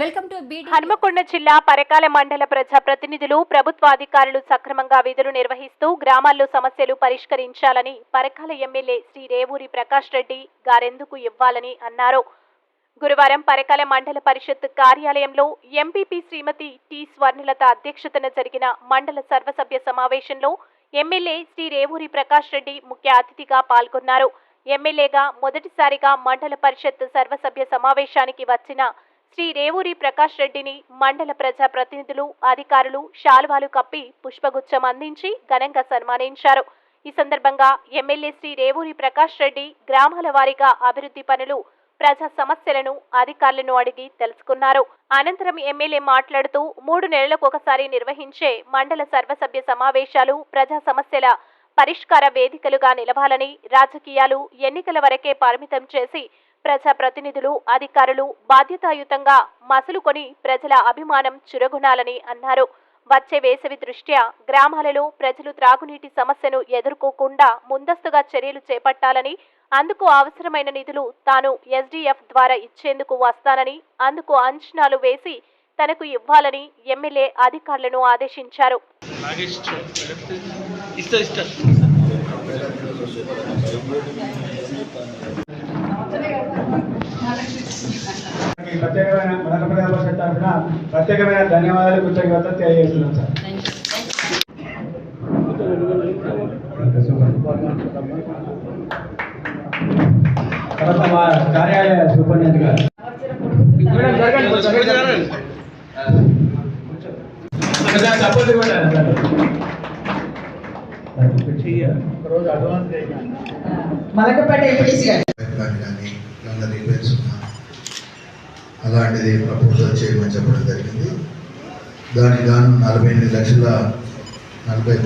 Welcome to Hanumakonda జిల్లా పరకాల మండల ప్రజా ప్రతినిధులు ప్రభుత్వ అధికారులు సక్రమంగా విధులు నిర్వహిస్తూ గ్రామాల్లో సమస్యలు పరిష్కరించాలని పరకాల ఎమ్మెల్యే శ్రీ రేవూరి ప్రకాష్ రెడ్డి గారెందుకు ఇవ్వాలని అన్నారు. గురువారం పరకాల మండల పరిషత్ కార్యాలయంలో ఎంపీపీ శ్రీమతి టి స్వర్ణలత అధ్యక్షతన జరిగిన మండల సర్వసభ్య సమావేశంలో ఎమ్మెల్యే శ్రీ రేవూరి ప్రకాష్ రెడ్డి ముఖ్య అతిథిగా పాల్గొన్నారు. ఎమ్మెల్యేగా మొదటిసారిగా మండల పరిషత్ సర్వసభ్య సమావేశానికి వచ్చిన శ్రీ రేవూరి ప్రకాష్ రెడ్డిని మండల ప్రజా ప్రతినిధులు అధికారులు శాలువాలు కప్పి పుష్పగుచ్చం అందించి ఘనంగా సన్మానించారు. ఈ సందర్భంగా ఎమ్మెల్యే శ్రీ రేవూరి ప్రకాష్ రెడ్డి గ్రామాల వారీగా అభివృద్ధి పనులు ప్రజా సమస్యలను అధికారులను అడిగి తెలుసుకున్నారు. అనంతరం ఎమ్మెల్యే మాట్లాడుతూ మూడు నెలలకు ఒకసారి నిర్వహించే మండల సర్వసభ్య సమావేశాలు ప్రజా సమస్యల పరిష్కార వేదికలుగా నిలవాలని రాజకీయాలు ఎన్నికల వరకే పరిమితం చేసి ప్రజా ప్రతినిధులు అధికారులు బాధ్యతాయుతంగా మసులుకొని ప్రజల అభిమానం చురగొనాలని అన్నారు. వచ్చే వేసవి దృష్ట్యా గ్రామాలలో ప్రజలు త్రాగునీటి సమస్యను ఎదుర్కోకుండా ముందస్తుగా చర్యలు చేపట్టాలని అందుకు అవసరమైన నిధులు తాను ఎస్డీఎఫ్ ద్వారా ఇచ్చేందుకు వస్తానని అందుకు అంచనాలు వేసి తనకు ఇవ్వాలని ఎమ్మెల్యే అధికారులను ఆదేశించారు. నాగేష్ ఇస్తా ఇస్తా ఈ ప్రత్యేకమైన మొదటి ప్రజా పరిషత్ తరఫున ప్రత్యేకమైన ధన్యవాదాలు కృతజ్ఞతలు తెలియజేస్తున్నాం సార్ తర్వాత మా కార్యాలయ సూపరింటెండెంట్ గారు ఒకసారి సపోర్ట్ ఇవ్వండి సార్. ఒకరోజు అడ్వాన్స్ చేయండి. మలకపేట ఎంపీటీసీ గారు అలాంటిది ప్రపోజల్ చేయమని చెప్పడం జరిగింది. దానికి గాను నలభై ఎనిమిది లక్షల నలభై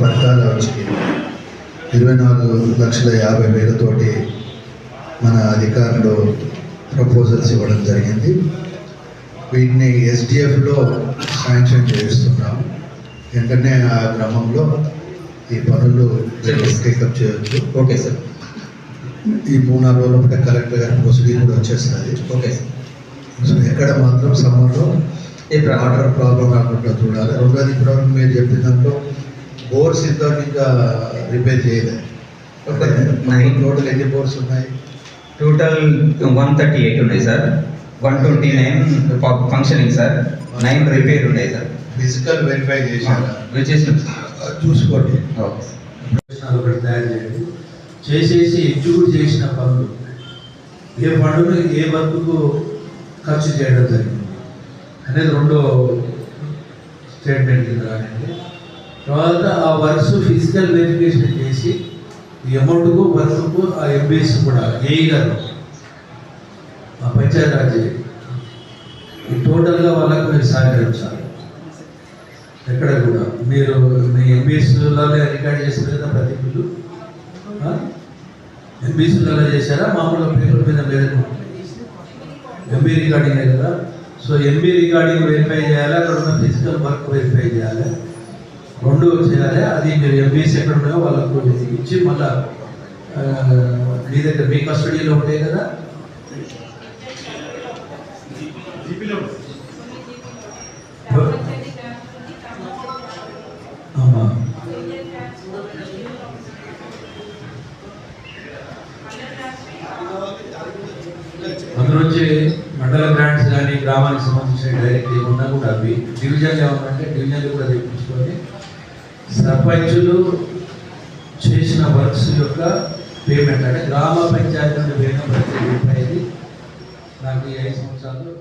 పథకాల వచ్చి ఇరవై నాలుగు లక్షల యాభై వేలతోటి మన అధికారులు ప్రపోజల్స్ ఇవ్వడం జరిగింది. వీటిని ఎస్డిఎఫ్లో శాంక్షన్ చేస్తున్నాం వెంటనే ఆ క్రమంలో ఈ పనులు టేకప్ చేయొచ్చు ఓకే సార్ ఈ మూడు నాలుగు రోజుల పాటు కలెక్టర్ గారి ప్రొసీడింగ్ కూడా వచ్చేస్తుంది. ఓకే సార్ సో ఎక్కడ మాత్రం సమ్మర్లో? వాటర్ ప్రాబ్లం రాకుండా చూడాలి. రెండోది ఇప్పుడు మీరు చెప్పిన దాంట్లో బోర్స్ ఇంకా రిపేర్ చేయలేదు. టోటల్ ఎన్ని బోర్స్ ఉన్నాయి? టోటల్ వన్ థర్టీ ఎయిట్ ఉన్నాయి sir one twenty nine functioning sir nine repair ఉన్నాయి సార్ ఫిజికల్ వెరిఫై చేశారా? వచ్చేసి అది చూసుకోండి. ప్రశ్నలు ఒకటి తయారు చేయండి చేసేసి ఎగ్జిక్యూట్ చేసిన పనులు. ఏ పనులు ఏ వర్క్కు ఖర్చు చేయడం జరిగింది అనేది రెండో స్టేట్మెంట్ కింద రానండి తర్వాత ఆ వర్క్స్ ఫిజికల్ వెరిఫికేషన్ చేసి ఈ అమౌంట్కు వర్క్కు ఆ ఎంబీఎస్ కూడా ఏఈ గారు ఆ పంచాయతీరాజ్ ఈ టోటల్గా వాళ్ళకు మీరు సహకరించాలి. ఎక్కడ కూడా. మీరు మీ ఎంబీఎస్లోనే రికార్డ్ చేసిన కదా ప్రతి బిల్లు ఎంబీసీలలో చేశారా? మామూలుగా పేపర్ మీద లేదు. ఎంబీ రికార్డింగ్ కదా. సో ఎంబీ రికార్డింగ్ వెరిఫై చేయాలి? అక్కడ ఉన్న ఫిజికల్ వర్క్ వెరిఫై చేయాలి? రెండు చేయాలి? అది మీరు ఎంబీసీ ఎక్కడ ఉన్నాయో వాళ్ళకు ఇచ్చి మళ్ళా మీ దగ్గర మీ కస్టడీలో ఉంటాయి కదా? కానీ గ్రామానికి సంబంధించిన డైరెక్ట్ ఏమన్నా కూడా అవి డివిజన్ ఏమన్నంటే డివిజన్లు కూడా తెప్పించుకొని సర్పంచులు చేసిన వర్క్స్ యొక్క పేమెంట్ అంటే గ్రామ పంచాయతీ నుండి పోయిన ప్రతి రూపాయి నాకు ఐదు సంవత్సరాలు